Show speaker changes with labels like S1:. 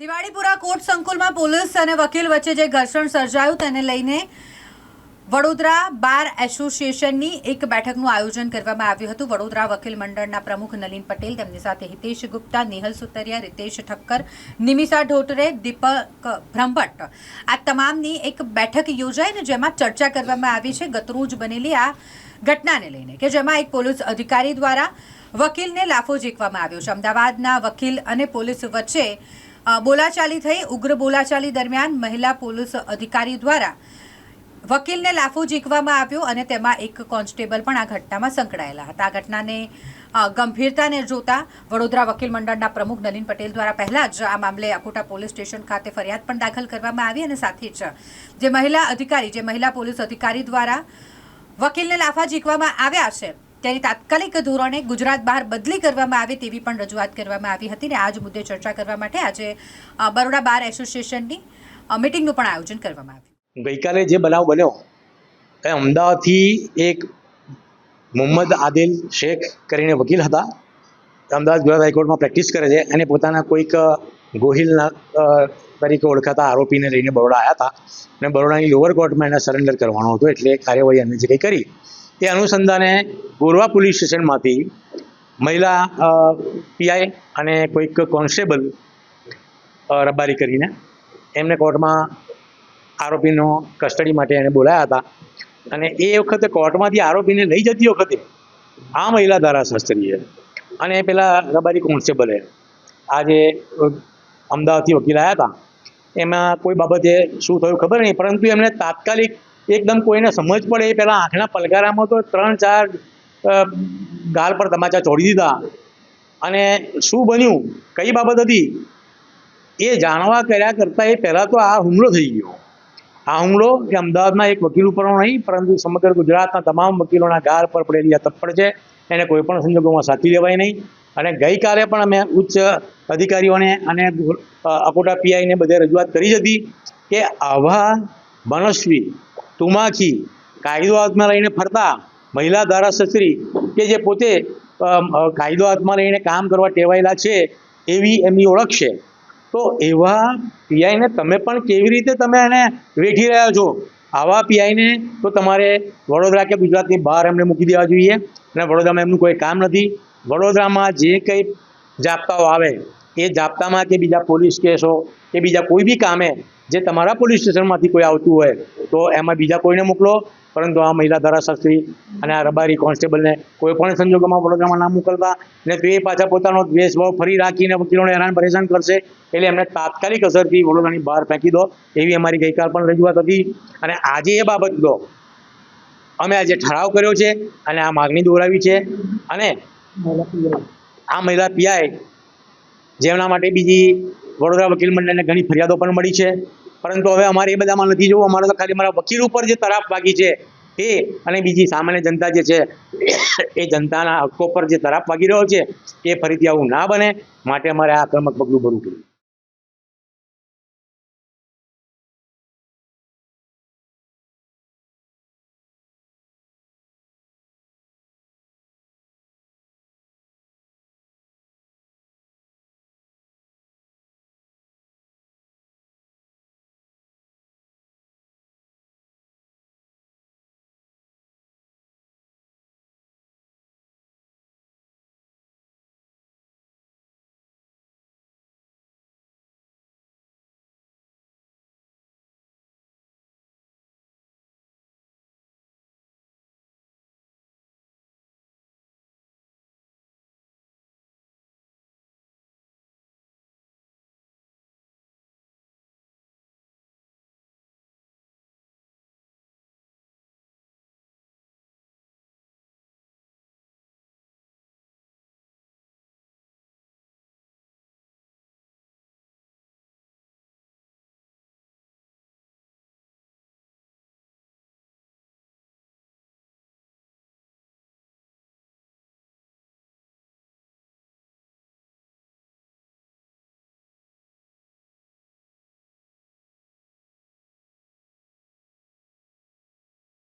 S1: Diwalipura court સંકુલમાં police અને વકીલ વચ્ચે જે ઘર્ષણ સર્જાયું તેને લઈને વડોદરા બાર એસોસિએશનની એક બેઠકનું આયોજન કરવામાં આવ્યું હતું. વડોદરા વકીલ મંડળના પ્રમુખ નલીન પટેલ, તેમની સાથે હિતેશ ગુપ્તા, નિહલ સુતરિયા, રિતેશ ઠક્કર, નિમિષા ઢોટરે, દીપક બ્રહ્મભટ્ટ. આ તમામની એક બેઠક યોજાઈ ને જેમાં ચર્ચા કરવામાં આવી છે. ગતરોજ બનેલી આ ઘટનાને લઈને કે જેમાં એક પોલીસ અધિકારી દ્વારા વકીલને લાફો ઝીકવામાં આવ્યો છે. અમદાવાદના વકીલ અને પોલીસ વચ્ચે બોલાચાલી થઈ. ઉગ્ર બોલાચાલી દરમિયાન મહિલા પોલીસ અધિકારી દ્વારા વકીલને લાફો ઝીકવામાં આવ્યો અને તેમાં એક કોન્સ્ટેબલ પણ આ ઘટનામાં સંકળાયેલા હતા. આ ઘટનાને ગંભીરતાને જોતા વડોદરા વકીલ મંડળના પ્રમુખ નલિન પટેલ દ્વારા પહેલા જ આ મામલે અકોટા પોલીસ સ્ટેશન ખાતે ફરિયાદ પણ દાખલ કરવામાં આવી અને સાથે જ જે મહિલા અધિકારી, જે મહિલા પોલીસ અધિકારી દ્વારા વકીલને લાફા ઝીકવામાં આવ્યા છે તેની તાત્કાલિક ધોરણે ગુજરાત બહાર બદલી કરવામાં આવે તેવી પણ રજૂઆત કરવામાં આવી હતી ને આ જ મુદ્દે ચર્ચા કરવા માટે આજે બરોડા બાર એસોસિએશનની મિટિંગનું પણ આયોજન કરવામાં આવ્યું.
S2: ગઈકાલે જે બનાવ બન્યો, એ અમદાવાદથી એક મોહમ્મદ આદિલ શેખ કરીને વકીલ હતા. અમદાવાદ ગુજરાત હાઈકોર્ટમાં પ્રેક્ટિસ કરે છે. અને પોતાના કોઈક ગોહિલના તરીકે ઓળખાતા આરોપીને લઈને બરોડા આવ્યા હતા. અને બરોડાની લોઅર કોર્ટમાં એને સરેન્ડર કરવાનો હતો. એટલે કાર્યવાહી અમે જે કંઈ કરી એ અનુસંધાને ગોરવા પોલીસ સ્ટેશનમાંથી મહિલા પીઆઈ અને કોઈક કોન્સ્ટેબલ રબારી કરીને એમને કોર્ટમાં આરોપીનો કસ્ટડી માટે એને બોલાયા હતા. અને એ વખતે કોર્ટમાંથી આરોપીને લઈ જતી વખતે આ મહિલા ધારાશાસ્ત્રીએ અને પેલા રબારી કોન્સ્ટેબલે આ જે અમદાવાદથી વકીલ આવ્યા હતા. એમાં કોઈ બાબતે શું થયું ખબર નહીં, પરંતુ એમને તાત્કાલિક એકદમ કોઈને સમજ પડે એ પહેલાં આંખના પલકારામાં તો ત્રણ ચાર ગાલ પર તમાચા ચોડી દીધા. અને શું બન્યું? કઈ બાબત હતી? એ જાણવા કર્યા કરતાં એ પહેલાં તો આ હુમલો થઈ ગયો. આ હુમલો એ અમદાવાદના એક વકીલ ઉપર નહીં, પરંતુ સમગ્ર ગુજરાતના તમામ વકીલોના ગાર પર પડેલી આ તપ્પડ છે. એને કોઈ પણ સંજોગોમાં સાચી લેવાય નહીં. અને ગઈકાલે પણ અમે ઉચ્ચ અધિકારીઓને અને અકોટા પીઆઈને બધે રજૂઆત કરી હતી કે આવા મનસ્વી તુમાખી કાયદો હાથમાં લઈને ફરતા મહિલા ધારાશાસ્ત્રી કે જે પોતે કાયદો હાથમાં લઈને કામ કરવા ટેવાયેલા છે એવી એમની ઓળખ છે. તો એવા પીઆઈને તમે પણ કેવી રીતે તમે એને વેઠી રહ્યા છો? આવા પીઆઈને તો તમારે વડોદરા કે ગુજરાતની બહાર એમને મૂકી દેવા જોઈએ. અને વડોદરામાં એમનું કોઈ કામ નથી. વડોદરામાં જે કંઈ જાપ્તાઓ આવે, એ જાપ્તામાં કે બીજા પોલીસ કેસો, કે બીજા કોઈ બી કામે જે તમારા પોલીસ સ્ટેશનમાંથી કોઈ આવતું હોય, તો એમાં બીજા કોઈને મોકલો. પરંતુ આ મહિલા ધારાશાસ્ત્રી અને આ રબારી કોન્સ્ટેબલને કોઈ પણ સંજોગોમાં વડોદરામાં ના મોકલતા ને તો પાછા પોતાનો દ્વેષભાવ ફરી રાખીને વકીલોને હેરાન પરેશાન કરશે, એટલે એમને તાત્કાલિક અસરથી વડોદરાની બહાર ફેંકી દો. એવી અમારી ગઈકાલ પણ રજૂઆત હતી. અને આજે એ બાબત દો અમે આજે ઠરાવ કર્યો છે અને આ માગણી દોરાવી છે. અને આ મહિલા પીઆઈ, જેમના માટે બીજી વડોદરા વકીલ મંડળને ઘણી ફરિયાદો પણ મળી છે. પરંતુ હવે અમારે એ બધામાં નથી જોવું. અમારે તો ખાલી મારા વકીલ ઉપર જે તરાપ વાગી છે એ અને બીજી સામાન્ય જનતા જે છે એ જનતાના હક્કો પર જે તરાપ વાગી રહ્યો છે એ ફરીથી આવું ના બને. માટે અમારે આક્રમક પગલું ભરવું પડ્યું.